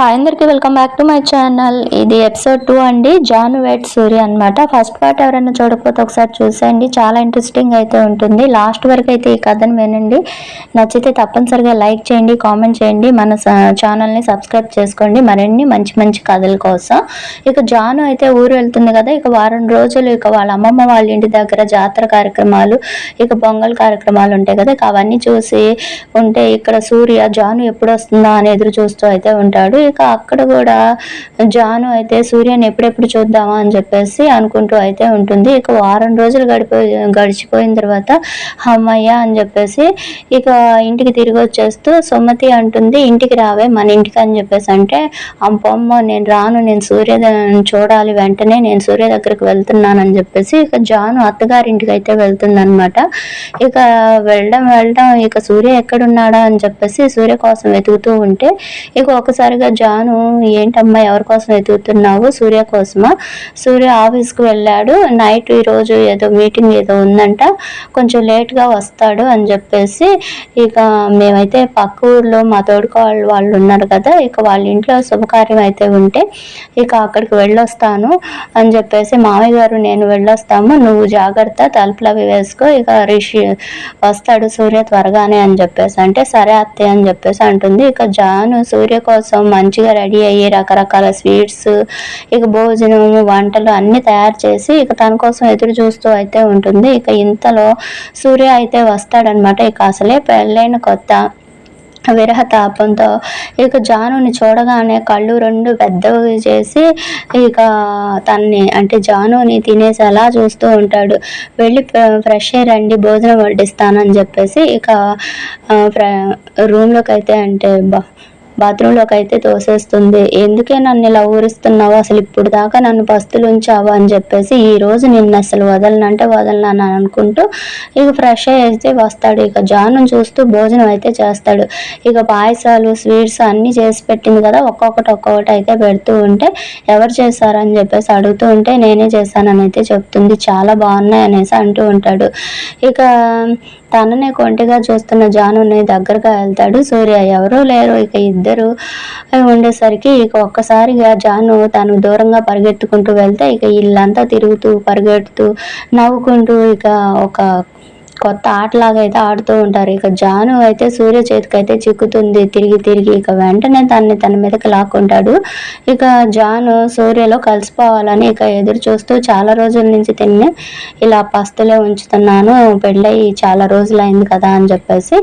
Hi అందరికీ welcome back to my channel. ఇది episode two అండి. జాన్ వెట్ సూర్య అనమాట ఫస్ట్ పార్ట్ ఎవరైనా చూడకపోతే ఒకసారి చూసేయండి. చాలా ఇంట్రెస్టింగ్ అయితే ఉంటుంది. లాస్ట్ వరకు అయితే ఈ కథను వినండి. నచ్చితే తప్పనిసరిగా లైక్ చేయండి కామెంట్ చేయండి. మన ఛానల్ని సబ్స్క్రైబ్ చేసుకోండి. మరిన్ని మంచి మంచి కథల కోసం. ఇక జాను అయితే ఊరు వెళ్తుంది కదా. ఇక వారం రోజులు ఇక వాళ్ళ అమ్మమ్మ వాళ్ళ ఇంటి దగ్గర జాతర కార్యక్రమాలు ఇక పొంగల్ కార్యక్రమాలు ఉంటాయి కదా. ఇక అవన్నీ చూసి ఉంటే ఇక్కడ సూర్య జాను ఎప్పుడు వస్తుందా అని ఎదురు చూస్తూ అయితే ఉంటాడు. ఇక అక్కడ కూడా జాను అయితే సూర్యని ఎప్పుడెప్పుడు చూద్దామా అని చెప్పేసి అనుకుంటూ అయితే ఉంటుంది. ఇక వారం రోజులు గడిపోయి గడిచిపోయిన తర్వాత అమ్మయ్య అని చెప్పేసి ఇక ఇంటికి తిరిగి వచ్చేస్తూ సుమతి అంటుంది. ఇంటికి రావే మన ఇంటికి అని చెప్పేసి అంటే అమ్మమ్మ నేను రాను నేను సూర్య చూడాలి వెంటనే నేను సూర్య దగ్గరికి వెళ్తున్నాను అని చెప్పేసి ఇక జాను అత్తగారింటికి అయితే వెళ్తుందనమాట ఇక వెళ్ళడం వెళ్ళడం ఇక సూర్య ఎక్కడున్నాడా అని చెప్పేసి సూర్య కోసం వెతుకుతూ ఉంటే ఇక ఒకసారిగా జాను ఏంటమ్మా ఎవరి కోసం ఎదుగుతున్నావు? సూర్య కోసమా? సూర్య ఆఫీస్కి వెళ్ళాడు. నైట్ ఈరోజు ఏదో మీటింగ్ ఏదో ఉందంట కొంచెం లేట్గా వస్తాడు అని చెప్పేసి ఇక మేమైతే పక్క ఊర్లో మా తోడుకోవాళ్ళు వాళ్ళు ఉన్నారు కదా ఇక వాళ్ళ ఇంట్లో శుభకార్యం అయితే ఉంటే ఇక అక్కడికి వెళ్ళొస్తాను అని చెప్పేసి మామయ్య గారు నేను వెళ్ళొస్తాము నువ్వు జాగ్రత్త తలుపులు అవి వేసుకో ఇక రిషి వస్తాడు సూర్య త్వరగానే అని చెప్పేసి అంటే సరే అత్తయ్య అని చెప్పేసి అంటుంది. ఇక జాను సూర్య కోసం మంచిగా రెడీ అయ్యి రకరకాల స్వీట్స్ ఇక భోజనం వంటలు అన్నీ తయారు చేసి ఇక తన కోసం ఎదురు చూస్తూ అయితే ఉంటుంది. ఇక ఇంతలో సూర్య అయితే వస్తాడనమాట. ఇక అసలే పెళ్ళైన కొత్త విరహ తాపంతో ఇక జానుని చూడగానే కళ్ళు రెండు పెద్దవి చేసి ఇక తన్ని అంటే జానుని తినేసి అలా చూస్తూ ఉంటాడు. వెళ్ళి ఫ్రెష్ అయ్యి రండి భోజనం వడ్డిస్తానని చెప్పేసి ఇక రూమ్లోకి అయితే అంటే బా బాత్రూంలోకి అయితే తోసేస్తుంది. ఎందుకే నన్ను ఇలా ఊరిస్తున్నావు? అసలు ఇప్పుడు దాకా నన్ను పస్తులు ఉంచావు అని చెప్పేసి ఈ రోజు నిన్ను అసలు వదలనంటే వదలనని అనుకుంటూ ఇక ఫ్రెష్ అయితే వస్తాడు. ఇక జాను చూస్తూ భోజనం అయితే చేస్తాడు. ఇక పాయసాలు స్వీట్స్ అన్నీ చేసి పెట్టింది కదా ఒక్కొక్కటి ఒక్కొక్కటి అయితే పెడుతూ ఉంటే ఎవరు చేశారని చెప్పేసి అడుగుతూ ఉంటే నేనే చేశానని అయితే చెప్తుంది. చాలా బాగున్నాయి అనేసి అంటూ ఉంటాడు. ఇక తననే కొంటిగా చూస్తున్న జానుని దగ్గరగా వెళ్తాడు. సూర్య ఎవరూ లేరు. ఇక ఇద్దరు ఉండేసరికి ఇక ఒక్కసారిగా జాను తను దూరంగా పరిగెత్తుకుంటూ వెళ్తే ఇక ఇల్లంతా తిరుగుతూ పరిగెడుతూ నవ్వుకుంటూ ఇక ఒక కొత్త ఆటలాగా అయితే ఆడుతూ ఉంటారు. ఇక జాను అయితే సూర్య చేతికి అయితే చిక్కుతుంది. తిరిగి తిరిగి ఇక వెంటనే తనని తన మీదకి లాక్కుంటాడు. ఇక జాను సూర్యలో కలిసిపోవాలని ఇక ఎదురు చూస్తూ చాలా రోజుల నుంచి తిని ఇలా పస్తులే ఉంచుతున్నాను. పెళ్ళయి చాలా రోజులైంది కదా అని చెప్పేసి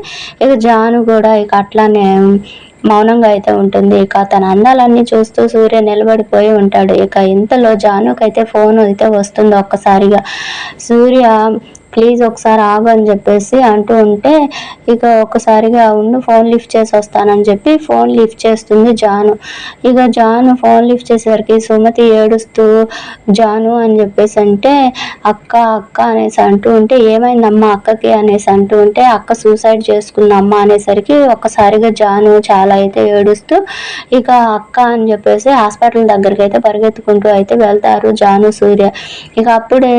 ఇక జాను కూడా ఇక అట్లానే మౌనంగా అయితే ఉంటుంది. ఇక తన అందాలన్నీ చూస్తూ సూర్య నిలబడిపోయి ఉంటాడు. ఇక ఇంతలో జానుకైతే ఫోన్ అయితే వస్తుంది ఒక్కసారిగా. సూర్య ప్లీజ్ ఒకసారి ఆగు అని చెప్పేసి అంటూ ఉంటే ఇక ఒక్కసారిగా ఉండు ఫోన్ లిఫ్ట్ చేసి వస్తానని చెప్పి ఫోన్ లిఫ్ట్ చేస్తుంది జాను. ఇక జాను ఫోన్ లిఫ్ట్ చేసేసరికి సుమతి ఏడుస్తూ జాను అని చెప్పేసి అంటే అక్క అక్క అనేసి అంటూ ఉంటే ఏమైందమ్మా అక్కకి అనేసి అంటూ ఉంటే అక్క సూసైడ్ చేసుకుందమ్మా అనేసరికి ఒక్కసారిగా జాను చాలా అయితే ఏడుస్తూ ఇక అక్క అని చెప్పేసి హాస్పిటల్ దగ్గరికి అయితే పరిగెత్తుకుంటూ అయితే వెళ్తారు జాను సూర్య. ఇక అప్పుడే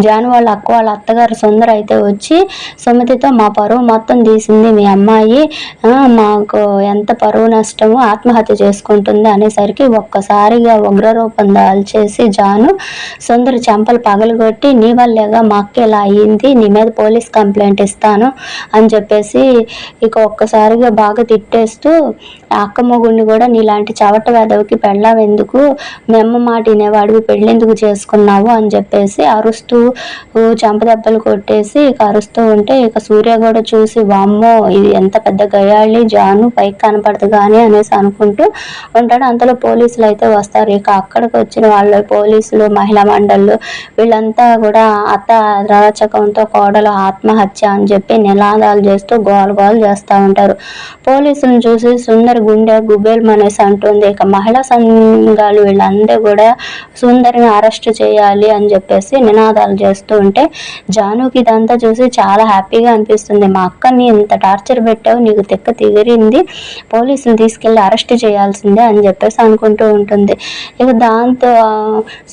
జాను వాళ్ళ అక్క వాళ్ళ అత్తగారు సుందర అయితే వచ్చి సుమతితో మా పరువు మొత్తం తీసింది మీ అమ్మాయి. మాకు ఎంత పరువు నష్టము ఆత్మహత్య చేసుకుంటుంది అనేసరికి ఒక్కసారిగా ఉగ్రరూపం దాల్చేసి జాను సుందర చెంపలు పగలగొట్టి నీ వల్లేగా మా అక్క ఇలా అయ్యింది నీ మీద పోలీస్ కంప్లైంట్ ఇస్తాను అని చెప్పేసి ఇక ఒక్కసారిగా బాగా తిట్టేస్తూ అక్క మొగుడిని కూడా నీలాంటి చవట వేదవికి పెళ్ళావెందుకు ఎందుకు? మెమ్మ మాట వినేవాడివి పెళ్ళెందుకు చేసుకున్నావు? అని చెప్పేసి అనేసి అరుస్తూ చెంపదెబ్బలు కొట్టేసి ఇక అరుస్తూ ఉంటే ఇక సూర్య కూడా చూసి వామ్మో ఇది ఎంత పెద్ద గయాళి జాను పైకి కనపడదు కానీ అనేసి అనుకుంటూ ఉంటాడు. అంతలో పోలీసులు అయితే వస్తారు. ఇక అక్కడికి వచ్చిన వాళ్ళు పోలీసులు మహిళా మండళ్ళు వీళ్ళంతా కూడా అత్త రాచకంతో కోడలు ఆత్మహత్య అని చెప్పి నినాదాలు చేస్తూ గోల గోలు చేస్తూ ఉంటారు. పోలీసులను చూసి సుందర్ గుండె గుబేల్ అనేసి అంటుంది. ఇక మహిళా సంఘాలు వీళ్ళందరూ కూడా సుందరిని అరెస్ట్ చేయాలి అని చెప్పేసి చెప్పేసి నినాదాలు చేస్తూ ఉంటే జానుకి ఇదంతా చూసి చాలా హ్యాపీగా అనిపిస్తుంది. మా అక్కని ఇంత టార్చర్ పెట్టావు నీకు తెక్క తిగిరింది పోలీసులు తీసుకెళ్ళి అరెస్ట్ చేయాల్సిందే అని చెప్పేసి అనుకుంటూ ఉంటుంది. ఇక దాంతో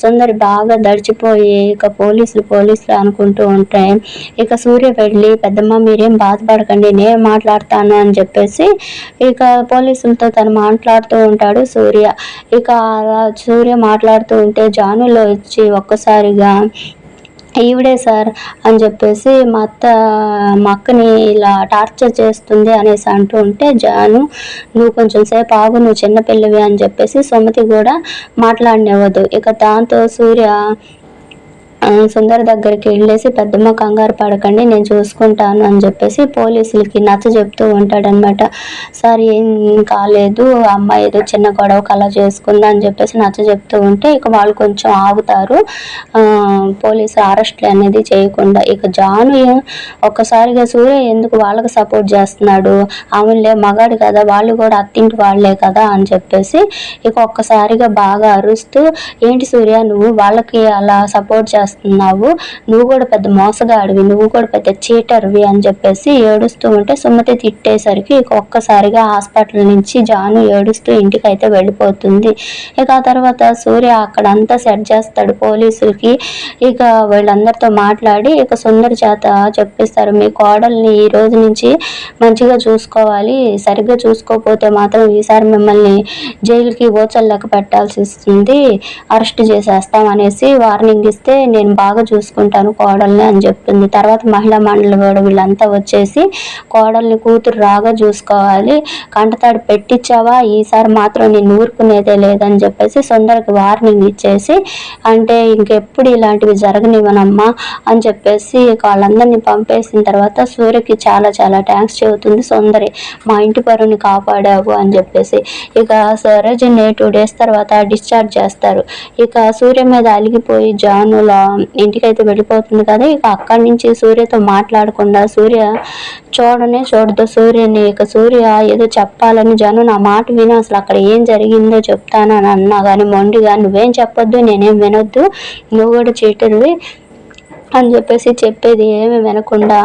సుందరి బాగా దడిచిపోయి ఇక పోలీసులు పోలీసులు అనుకుంటూ ఉంటాయి ఇక సూర్య వెళ్ళి పెద్దమ్మ మీరేం బాధపడకండి నేను మాట్లాడతాను అని చెప్పేసి ఇక పోలీసులతో తను మాట్లాడుతూ ఉంటాడు సూర్య. ఇక అలా సూర్య మాట్లాడుతూ ఉంటే జానులో వచ్చి ఒక్కసారిగా ఈవిడే సార్ అని చెప్పేసి మా అత్త మా అక్కని ఇలా టార్చర్ చేస్తుంది అనేసి అంటూ ఉంటే జాను నువ్వు కొంచెం సేపు ఆగు నువ్వు చిన్నపిల్లవి అని చెప్పేసి సుమతి కూడా మాట్లాడినవ్వదు. ఇక దాంతో సూర్య సుందర్ దగ్గరికి వెళ్ళేసి పెద్దమ్మ కంగారు పడకండి నేను చూసుకుంటాను అని చెప్పేసి పోలీసులకి నచ్చ చెప్తూ ఉంటాడనమాట సార్ ఏం కాలేదు అమ్మాయి ఏదో చిన్న గొడవ కళ చేసుకుందా అని చెప్పేసి నచ్చ చెప్తూ ఉంటే ఇక వాళ్ళు కొంచెం ఆగుతారు. పోలీసు అరెస్ట్లు అనేది చేయకుండా ఇక జాను ఒక్కసారిగా సూర్య ఎందుకు వాళ్ళకి సపోర్ట్ చేస్తున్నాడు? ఆమెలే మగాడు కదా వాళ్ళు కూడా అత్తింటి వాళ్ళే కదా అని చెప్పేసి ఇక ఒక్కసారిగా బాగా అరుస్తూ ఏంటి సూర్య నువ్వు వాళ్ళకి అలా సపోర్ట్ చేస్తా చేస్తున్నావు. నువ్వు కూడా పెద్ద మోసగాడివి నువ్వు కూడా పెద్ద చీటర్వి అని చెప్పేసి ఏడుస్తూ ఉంటే సుమతి తిట్టేసరికి ఇక ఒక్కసారిగా హాస్పిటల్ నుంచి జాను ఏడుస్తూ ఇంటికి అయితే వెళ్ళిపోతుంది. ఇక ఆ తర్వాత సూర్య అక్కడంతా సెట్ చేస్తాడు పోలీసులకి. ఇక వీళ్ళందరితో మాట్లాడి ఇక సుందరి చేత చెప్పిస్తారు మీ కోడల్ని ఈ రోజు నుంచి మంచిగా చూసుకోవాలి సరిగ్గా చూసుకోకపోతే మాత్రం ఈసారి మిమ్మల్ని జైలుకి ఓచల్ లెక్క పెట్టాల్సి వస్తుంది అరెస్ట్ చేసేస్తాం అనేసి వార్నింగ్ ఇస్తే నేను నేను బాగా చూసుకుంటాను కోడల్ని అని చెప్తుంది తర్వాత మహిళా మండలి కూడా వీళ్ళంతా వచ్చేసి కోడల్ని కూతురు రాగా చూసుకోవాలి. కంటతాడు పెట్టించావా ఈసారి మాత్రం నేను ఊరుకునేదే లేదని చెప్పేసి సుందరికి వార్నింగ్ ఇచ్చేసి అంటే ఇంకెప్పుడు ఇలాంటివి జరగనివ్వనమ్మా అని చెప్పేసి వాళ్ళందరినీ పంపేసిన తర్వాత సూర్యకి చాలా చాలా థ్యాంక్స్ చెబుతుంది. సుందరి మా ఇంటి పరుని కాపాడావు అని చెప్పేసి. ఇక సరోజిని టూ డేస్ తర్వాత డిశ్చార్జ్ చేస్తారు. ఇక సూర్య మీద అలిగిపోయి జానులా ఇంటికైతే వెళ్ళిపోతుంది కదా ఇక అక్కడి నుంచి సూర్యతో మాట్లాడకుండా సూర్య చూడనే చూడదు. సూర్యని ఇక సూర్య ఏదో చెప్పాలని జను నా మాట విను అసలు అక్కడ ఏం జరిగిందో చెప్తాను అని అన్నా కానీ మొండిగా నువ్వేం చెప్పొద్దు నేనేం వినొద్దు నువ్వు కూడా చీటర్వి అని చెప్పేసి చెప్పేది ఏమి వినకుండా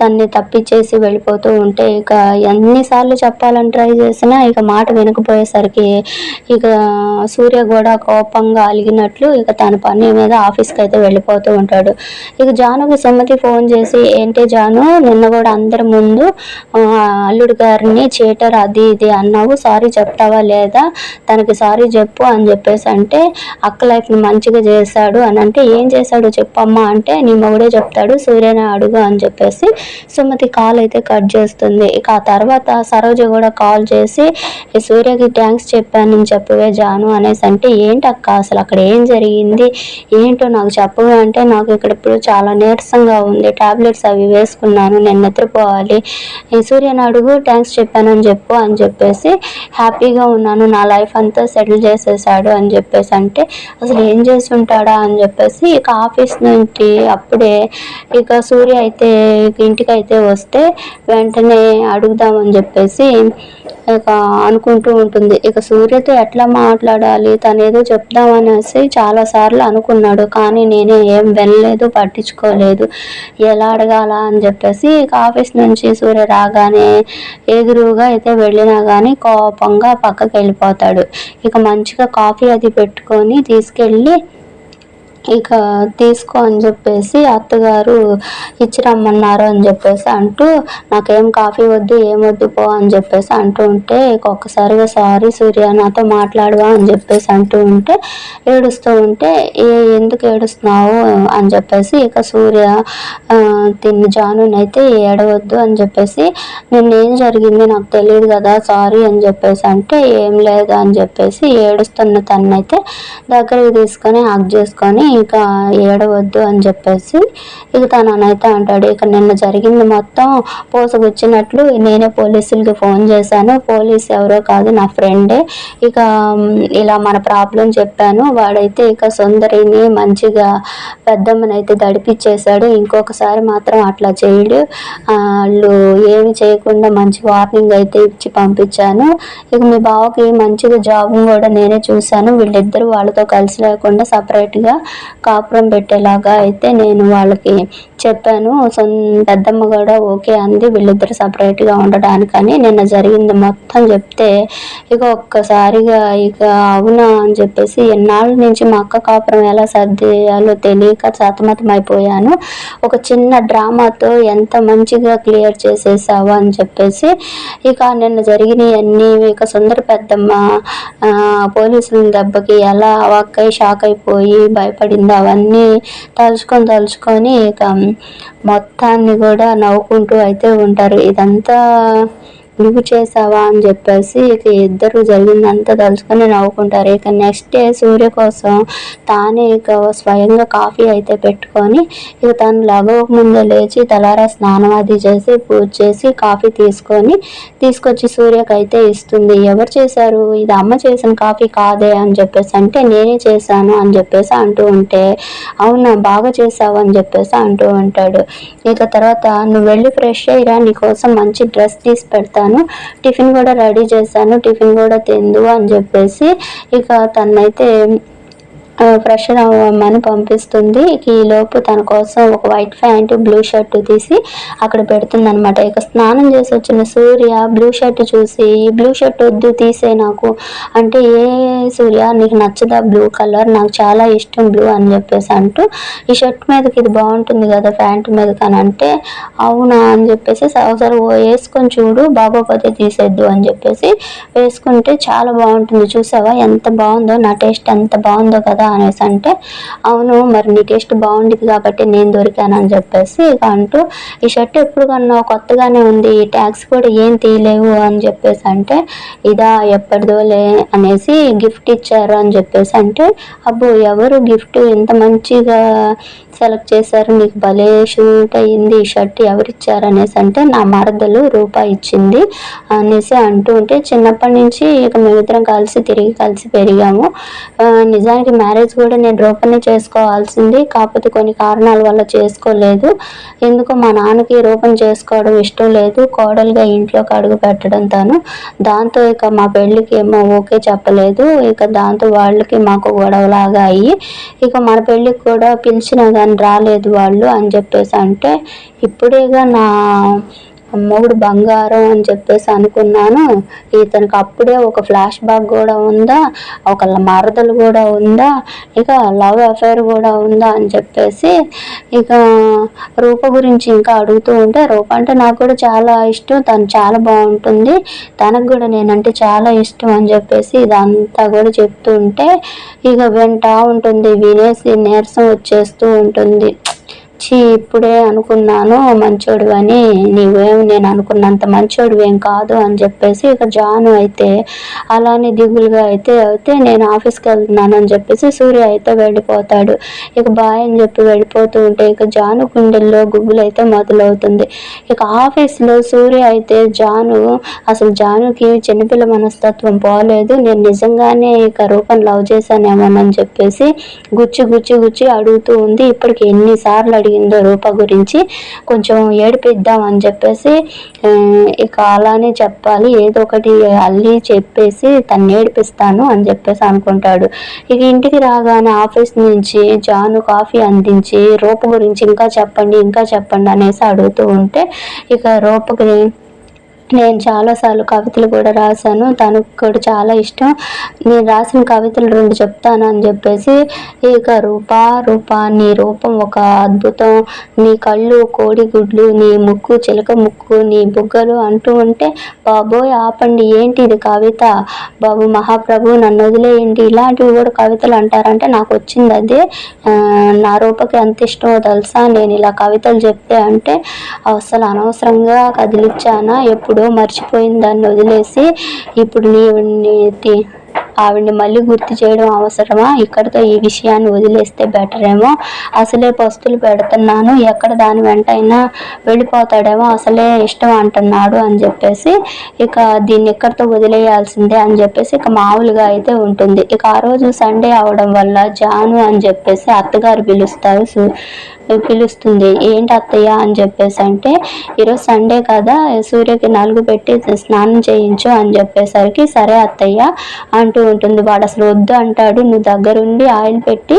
తన్ని తప్పించేసి వెళ్ళిపోతూ ఉంటే ఇక ఎన్నిసార్లు చెప్పాలని ట్రై చేసినా ఇక మాట వినకపోయేసరికి ఇక సూర్య కూడా కోపంగా అలిగినట్లు ఇక తన పని మీద ఆఫీస్కి అయితే వెళ్ళిపోతూ ఉంటాడు. ఇక జానుకి సుమతి ఫోన్ చేసి ఏంటి జాను నిన్న కూడా అందరి ముందు అల్లుడు గారిని చీటర్ అది ఇది అన్నావు సారీ చెప్తావా లేదా? తనకి సారీ చెప్పు అని చెప్పేసి అంటే అక్క లైఫ్ని మంచిగా చేశాడు అని అంటే ఏం చేశాడు చెప్పమ్మా అంటే నీ మొగుడే చెప్తాడు సూర్యని అడుగు అని చెప్పేసి సుమతి కాల్ అయితే కట్ చేస్తుంది. ఇక ఆ తర్వాత సరోజ కూడా కాల్ చేసి సూర్యకి థ్యాంక్స్ చెప్పాను నేను చెప్పవే జాను అనేసి అంటే ఏంటి అక్క అసలు అక్కడ ఏం జరిగింది? ఏంటో నాకు చెప్పవే అంటే నాకు ఇక్కడ ఇప్పుడు చాలా నీరసంగా ఉంది. టాబ్లెట్స్ అవి వేసుకున్నాను నేను నిద్రపోవాలి. సూర్యని అడుగు థ్యాంక్స్ చెప్పానని చెప్పు అని చెప్పేసి హ్యాపీగా ఉన్నాను. నా లైఫ్ అంతా సెటిల్ చేసేసాడు అని చెప్పేసి అంటే అసలు ఏం చేసి ఉంటాడా అని చెప్పేసి ఇక ఆఫీస్ నుంచి అప్పుడే ఇక సూర్య అయితే ఇంటికి అయితే వస్తే వెంటనే అడుగుదామని చెప్పేసి ఇక అనుకుంటూ ఉంటుంది. ఇక సూర్యతో ఎట్లా మాట్లాడాలి? తనేదో ఏదో చెప్దామనేసి చాలా సార్లు అనుకున్నాడు. కానీ నేనే ఏం వెళ్ళలేదు పట్టించుకోలేదు. ఎలా అడగాల అని చెప్పేసి ఇక ఆఫీస్ నుంచి సూర్య రాగానే ఎదురుగా అయితే వెళ్ళినా కానీ కోపంగా పక్కకి వెళ్ళిపోతాడు ఇక మంచిగా కాఫీ అది పెట్టుకొని తీసుకెళ్ళి ఇక తీసుకో అని చెప్పేసి అత్తగారు ఇచ్చి రమ్మన్నారు అని చెప్పేసి అంటూ నాకేం కాఫీ వద్దు ఏం వద్దు పో అని చెప్పేసి అంటూ ఉంటే ఒక్కసారిగా సారీ సూర్య నాతో మాట్లాడవా అని చెప్పేసి అంటూ ఉంటే ఏడుస్తూ ఉంటే ఏ ఎందుకు ఏడుస్తున్నావు? అని చెప్పేసి ఇక సూర్య తిని జానునైతే ఏడవద్దు అని చెప్పేసి నిన్న ఏం జరిగింది నాకు తెలియదు కదా సారీ అని చెప్పేసి అంటే ఏం లేదు అని చెప్పేసి ఏడుస్తున్న తన్నైతే దగ్గరికి తీసుకొని హక్ చేసుకొని ఇంకా ఏడవద్దు అని చెప్పేసి ఇక తననైతే అంటాడు ఇక నిన్న జరిగింది మొత్తం పోసుకొచ్చినట్లు నేనే పోలీసులకి ఫోన్ చేశాను. పోలీస్ ఎవరో కాదు నా ఫ్రెండే. ఇక ఇలా మన ప్రాబ్లం చెప్పాను. వాడైతే ఇక సుందరిని మంచిగా పెద్దమ్మనైతే దడిపించేశాడు ఇంకొకసారి మాత్రం అట్లా చేయడు. వాళ్ళు ఏమి చేయకుండా మంచి వార్నింగ్ అయితే ఇచ్చి పంపించాను. ఇక మీ బావకి మంచిగా జాబ్ కూడా నేనే చూశాను. వీళ్ళిద్దరూ వాళ్ళతో కలిసి లేకుండా సపరేట్గా కాపురం పెట్టేలాగా అయితే నేను వాళ్ళకి చెప్పాను. పెద్దమ్మ కూడా ఓకే అంది. వీళ్ళిద్దరు సపరేట్గా ఉండడానికని నిన్న జరిగింది మొత్తం చెప్తే ఇక ఒక్కసారిగా ఇక అవునా అని చెప్పేసి ఎన్నాళ్ళ నుంచి మా అక్క కాపురం ఎలా సర్దేయాలో తెలియక సతమతం అయిపోయాను ఒక చిన్న డ్రామాతో ఎంత మంచిగా క్లియర్ చేసేసావు అని చెప్పేసి ఇక నిన్న జరిగినవన్నీ ఇక సుందర పెద్దమ్మ పోలీసుల దెబ్బకి ఎలా అవాక్కై షాక్ అయిపోయి భయపడి పడింది. అవన్నీ తలుచుకొని తలుచుకొని ఇక మొత్తాన్ని కూడా నవ్వుకుంటూ అయితే ఉంటారు. ఇదంతా నువ్వు చేసావా అని చెప్పేసి ఇక ఇద్దరు జరిగిందంతా తలుచుకొని నవ్వుకుంటారు. ఇక నెక్స్ట్ డే సూర్య కోసం తానే ఇక స్వయంగా కాఫీ అయితే పెట్టుకొని ఇక తను లగవక ముందే లేచి తలారా స్నానం అది చేసి పూజ చేసి కాఫీ తీసుకొని తీసుకొచ్చి సూర్యకి అయితే ఇస్తుంది. ఎవరు చేశారు? ఇది అమ్మ చేసిన కాఫీ కాదే అని చెప్పేసి అంటే నేనే చేశాను అని చెప్పేసి అంటూ ఉంటే అవునా బాగా చేసావు అని చెప్పేసి అంటూ ఉంటాడు. ఇక తర్వాత నువ్వు వెళ్ళి ఫ్రెష్ అయ్యిరా నీకోసం మంచి డ్రెస్ తీసి పెడతాను చేశాను. టిఫిన్ కూడా రెడీ చేశాను. టిఫిన్ కూడా తిందు అని చెప్పేసి ఇక తనైతే ఫ్రెష్ అవ్వమని పంపిస్తుంది. ఈ లోపు తన కోసం ఒక వైట్ ప్యాంటు బ్లూ షర్ట్ తీసి అక్కడ పెడుతుంది అనమాట ఇక స్నానం చేసి వచ్చిన సూర్య బ్లూ షర్ట్ చూసి బ్లూ షర్ట్ వద్దు తీసే నాకు. అంటే ఏ సూర్య నీకు నచ్చదా బ్లూ కలర్? నాకు చాలా ఇష్టం బ్లూ అని చెప్పేసి అంటూ ఈ షర్ట్ మీదకి ఇది బాగుంటుంది కదా ప్యాంట్ మీదకి అని అంటే అవునా అని చెప్పేసి ఒకసారి వేసుకొని చూడు బాగోపోతే తీసేద్దు అని చెప్పేసి వేసుకుంటే చాలా బాగుంటుంది చూసావా? ఎంత బాగుందో నా టేస్ట్ ఎంత బాగుందో కదా అనేసి అంటే అవును మరి నీ టేస్ట్ బాగుండేది కాబట్టి నేను దొరికాను అని చెప్పేసి ఇక అంటూ ఈ షర్ట్ ఎప్పుడు కొన్నావు? కొత్తగానే ఉంది. ఈ ట్యాక్స్ కూడా ఏం తీయలేవు అని చెప్పేసి అంటే ఇదా ఎప్పటిదోలే అనేసి గిఫ్ట్ ఇచ్చారు అని చెప్పేసి అంటే అబ్బో ఎవరు గిఫ్ట్ ఇంత మంచిగా సెలెక్ట్ చేశారు? నీకు భలే షూట్ అయ్యింది. ఈ షర్ట్ ఎవరిచ్చారు? అనేసి అంటే నా మరదలు రూపాయి ఇచ్చింది అనేసి అంటూ ఉంటే చిన్నప్పటి నుంచి ఇక మేమిద్దరం కలిసి తిరిగి కలిసి పెరిగాము. నిజానికి మ్యారేజ్ కూడా నేను రూపనే చేసుకోవాల్సింది. కాకపోతే కొన్ని కారణాల వల్ల చేసుకోలేదు. ఎందుకు మా నాన్నకి రూపం చేసుకోవడం ఇష్టం లేదు. కోడలుగా ఇంట్లోకి అడుగు పెట్టడం తను. దాంతో ఇక మా పెళ్ళికి ఏమో ఓకే చెప్పలేదు. ఇక దాంతో వాళ్ళకి మాకు గొడవలాగా అయ్యి ఇక మన పెళ్ళికి కూడా పిలిచినా కానీ కానీ రాలేదు వాళ్ళు అని చెప్పేసి అంటే ఇప్పుడేగా నా మొగుడు బంగారం అని చెప్పేసి అనుకున్నాను. ఇతనికి అప్పుడే ఒక ఫ్లాష్ బ్యాక్ కూడా ఉందా ఒక మరదలు కూడా ఉందా ఇక లవ్ అఫైర్ కూడా ఉందా అని చెప్పేసి ఇక రూప గురించి ఇంకా అడుగుతూ ఉంటే రూప అంటే నాకు కూడా చాలా ఇష్టం తను చాలా బాగుంటుంది తనకు కూడా నేనంటే చాలా ఇష్టం అని చెప్పేసి ఇదంతా కూడా చెప్తూ ఉంటే ఇక వింటా ఉంటుంది వినేసి నీరసం వచ్చేస్తూ ఉంటుంది. వచ్చి ఇప్పుడే అనుకున్నాను మంచోడు అని. నీవేం నేను అనుకున్నంత మంచోడు ఏం కాదు అని చెప్పేసి ఇక జాను అయితే అలానే దిగులుగా అయితే అయితే నేను ఆఫీస్కి వెళ్తున్నాను అని చెప్పేసి సూర్య అయితే వెళ్ళిపోతాడు. ఇక బాయ్ అని చెప్పి వెళ్ళిపోతూ ఉంటే ఇక జాను గుండెల్లో గుగ్గులు అయితే మొదలవుతుంది. ఇక ఆఫీస్లో సూర్య అయితే జాను అసలు జానుకి చిన్నపిల్ల మనస్తత్వం పోలేదు. నేను నిజంగానే ఇక రూపం లవ్ చేశానేమోనని చెప్పేసి గుచ్చి గుచ్చి గుచ్చి అడుగుతూ ఉంది. ఇప్పటికి ఎన్నిసార్లు అడిగి జరిగిందో రూప గురించి కొంచెం ఏడిపిద్దాం అని చెప్పేసి ఇక అలానే చెప్పాలి. ఏదో ఒకటి అల్లి చెప్పేసి తను ఏడిపిస్తాను అని చెప్పేసి అనుకుంటాడు. ఇక ఇంటికి రాగానే ఆఫీస్ నుంచి జాను కాఫీ అందించి రూప గురించి ఇంకా చెప్పండి ఇంకా చెప్పండి అనేసి అడుగుతూ ఉంటే ఇక రూపకి నేను చాలాసార్లు కవితలు కూడా రాశాను. తనకు కూడా చాలా ఇష్టం. నేను రాసిన కవితలు రెండు చెప్తాను అని చెప్పేసి ఇక రూప రూప నీ రూపం ఒక అద్భుతం. నీ కళ్ళు కోడిగుడ్లు నీ ముక్కు చిలక ముక్కు నీ బుగ్గలు అంటూ ఉంటే బాబోయ్ ఆపండి ఏంటి ఇది కవిత? బాబు మహాప్రభు నన్ను వదిలేయండి. ఇలాంటివి కూడా కవితలు అంటారంటే నాకు వచ్చింది అదే. నా రూపకి ఎంత ఇష్టమో తెలుసా? నేను ఇలా కవితలు చెప్తే అంటే అసలు అనవసరంగా కదిలిచ్చానా? ఎప్పుడు ఎప్పుడో మర్చిపోయిన దాన్ని వదిలేసి ఇప్పుడు నీ ఆవిడని మళ్ళీ గుర్తు చేయడం అవసరమా? ఇక్కడితో ఈ విషయాన్ని వదిలేస్తే బెటర్ ఏమో అసలే పస్తులు పెడుతున్నాను. ఎక్కడ దాని వెంటైనా వెళ్ళిపోతాడేమో? అసలే ఇష్టం అంటున్నాడు అని చెప్పేసి ఇక దీన్ని ఎక్కడితో వదిలేయాల్సిందే అని చెప్పేసి ఇక మామూలుగా అయితే ఉంటుంది. ఇక ఆ రోజు సండే అవడం వల్ల జాను అని చెప్పేసి అత్తగారు పిలుస్తారు పిలుస్తుంది. ఏంటి అత్తయ్య అని చెప్పేసి అంటే ఈరోజు సండే కదా సూర్యకి నలుగు పెట్టి స్నానం చేయించు అని చెప్పేసరికి సరే అత్తయ్య అంటూ ఉంటుంది. వాడు అసలు వద్దు అంటాడు. నువ్వు దగ్గరుండి ఆయిల్ పెట్టి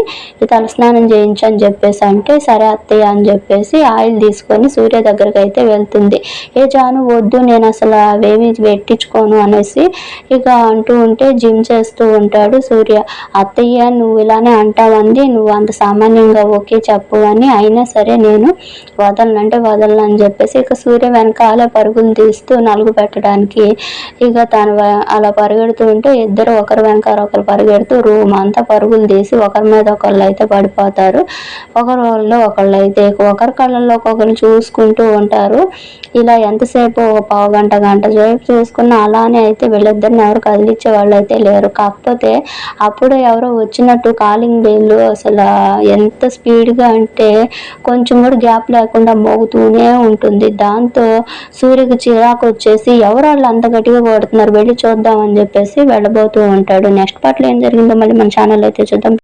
తల స్నానం చేయించు అని చెప్పేసి అంటే సరే అత్తయ్య అని చెప్పేసి ఆయిల్ తీసుకొని సూర్య దగ్గరకు అయితే వెళ్తుంది. ఏ జాను వద్దు నేను అసలు అవేమి పెట్టించుకోను అనేసి ఇక అంటూ ఉంటే జిమ్ చేస్తూ ఉంటాడు సూర్య. అత్తయ్య నువ్వు ఇలానే అంటావంది నువ్వు అంత సామాన్యంగా ఓకే చెప్పు అని అయినా సరే నేను వదలనంటే వదలను అని చెప్పేసి ఇక సూర్య వెనకాల పరుగులు తీస్తూ నలుగు పెట్టడానికి ఇక తను అలా పరిగెడుతూ ఉంటే ఇద్దరు ఒకరు వెనకాల ఒకరు పరిగెడుతూ రూమ్ అంతా పరుగులు తీసి ఒకరి మీద ఒకళ్ళు అయితే పడిపోతారు. ఒకరి వాళ్ళు ఒకళ్ళు అయితే ఒకరి కళ్ళల్లో ఒకరు చూసుకుంటూ ఉంటారు. ఇలా ఎంతసేపు ఒక పావు గంట గంట సేపు చూసుకున్న అలానే అయితే వీళ్ళిద్దరిని ఎవరు కదిలించే వాళ్ళు అయితే లేరు. కాకపోతే అప్పుడు ఎవరో వచ్చినట్టు కాలింగ్ బెల్ అసలు ఎంత స్పీడ్గా అంటే కొంచెం కూడా గ్యాప్ లేకుండా మోగుతూనే ఉంటుంది. దాంతో సూర్యకి చిరాకు వచ్చేసి ఎవరు వాళ్ళు అంత గట్టిగా కొడుతున్నారు? వెళ్ళి చూద్దామని చెప్పేసి వెళ్ళబోతూ ఉంటాడు. నెక్స్ట్ పార్ట్లో ఏం జరిగిందో మళ్ళీ మన ఛానల్ అయితే చూద్దాం.